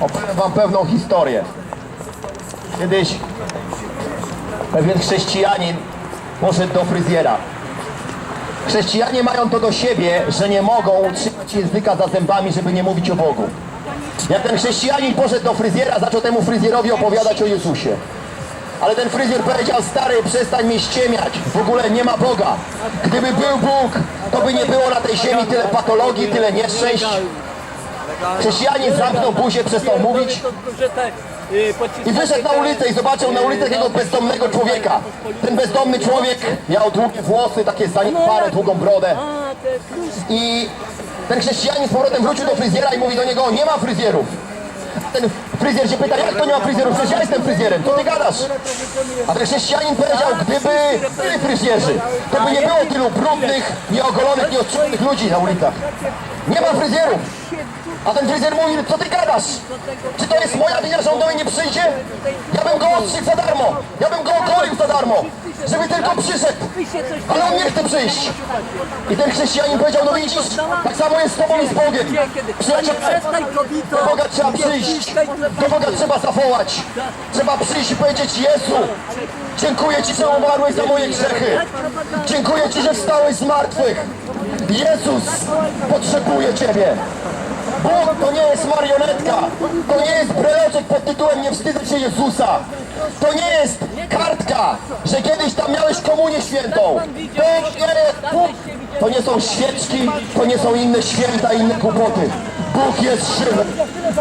Opowiem wam pewną historię. Kiedyś pewien chrześcijanin poszedł do fryzjera. Chrześcijanie mają to do siebie, że nie mogą utrzymać języka za zębami, żeby nie mówić o Bogu. Jak ten chrześcijanin poszedł do fryzjera, zaczął temu fryzjerowi opowiadać o Jezusie. Ale ten fryzjer powiedział, stary, przestań mnie ściemiać, w ogóle nie ma Boga. Gdyby był Bóg, to by nie było na tej ziemi tyle patologii, tyle nieszczęść. Chrześcijanin zamknął buzię, przestał mówić i wyszedł na ulicę i zobaczył na ulicy takiego bezdomnego człowieka. Ten bezdomny człowiek miał długie włosy, takie zaniedbane, długą brodę. I ten chrześcijanin z powrotem wrócił do fryzjera i mówi do niego, nie ma fryzjerów. Ten fryzjer się pyta, jak to nie ma fryzjerów? Przecież ja jestem fryzjerem, co ty gadasz? A ten chrześcijanin powiedział, gdyby byli fryzjerzy, to by nie było tylu brudnych, nieogolonych, nieostrzonych ludzi na ulicach. Nie ma fryzjerów. A ten fryzjer mówi, co ty gadasz? Czy to jest moja wina, że on do mnie nie przyjdzie? Ja bym go ostrzył za darmo. Ja bym go ogolił za darmo. Żeby tylko przyszedł. Ale on nie chce przyjść. I ten chrześcijanin powiedział, no widzisz, tak samo jest z tobą i z Bogiem. Przyjaciele, do Boga trzeba przyjść. Do Boga trzeba zawołać. Trzeba przyjść i powiedzieć, Jezu, dziękuję Ci, że umarłeś za moje grzechy. Dziękuję Ci, że wstałeś z martwych. Jezus, potrzebuję Ciebie. Bóg to nie jest marionetka. To nie jest breloczek Nie wstydzę się Jezusa. To nie jest kartka, że kiedyś tam miałeś komunię świętą. To nie. To nie są świeczki, to nie są inne święta, inne kłopoty. Bóg jest żywy.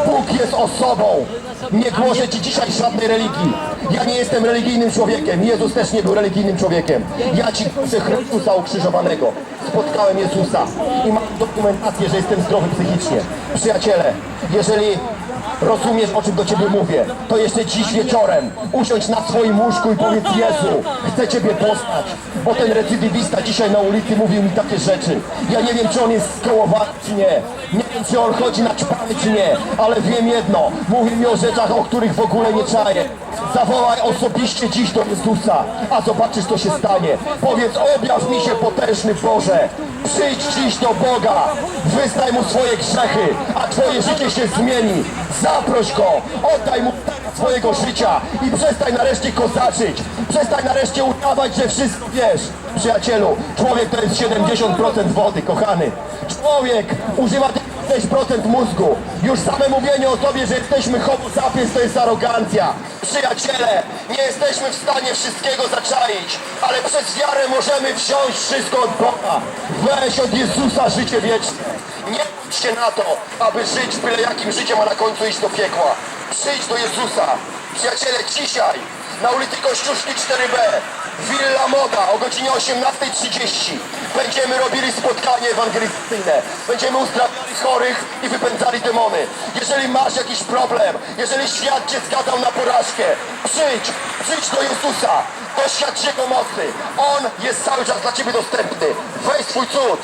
Bóg jest osobą. Nie głoszę Ci dzisiaj żadnej religii. Ja nie jestem religijnym człowiekiem. Jezus też nie był religijnym człowiekiem. Ja Ci chcę Chrystusa ukrzyżowanego. Spotkałem Jezusa i mam dokumentację, że jestem zdrowy psychicznie. Przyjaciele, jeżeli rozumiesz, o czym do Ciebie mówię, to jeszcze dziś wieczorem usiądź na swoim łóżku i powiedz Jezu, chcę Ciebie poznać, bo ten recydywista dzisiaj na ulicy mówił mi takie rzeczy. Ja nie wiem, czy on jest skołowany, czy nie. Nie wiem, czy on chodzi na czpany, czy nie, ale wiem jedno, mówi mi o rzeczach, o których w ogóle nie czaję. Zawołaj osobiście dziś do Jezusa, a zobaczysz, co się stanie. Powiedz, objaw mi się potężny Boże. Przyjdź dziś do Boga, wyznaj Mu swoje grzechy, a Twoje życie się zmieni. Zaproś Go, oddaj Mu swojego życia i przestań nareszcie kozaczyć. Przestań nareszcie udawać, że wszystko wiesz. Przyjacielu, człowiek to jest 70% wody, kochany. Człowiek używa tylko 6% mózgu. Już same mówienie o sobie, że jesteśmy homo sapiens to jest arogancja. Przyjaciele, nie jesteśmy w stanie wszystkiego zaczaić, ale przez wiarę możemy wziąć wszystko od Boga. Weź od Jezusa życie wieczne. Nie się na to, aby żyć byle jakim życiem, a na końcu iść do piekła. Przyjdź do Jezusa. Przyjaciele, dzisiaj na ulicy Kościuszki 4B Villa Moda o godzinie 18.30 będziemy robili spotkanie ewangelizacyjne. Będziemy uzdrawiali chorych i wypędzali demony. Jeżeli masz jakiś problem, jeżeli świat cię zgadzał na porażkę, przyjdź, przyjdź do Jezusa, doświadcz Jego mocy. On jest cały czas dla ciebie dostępny. Weź swój cud.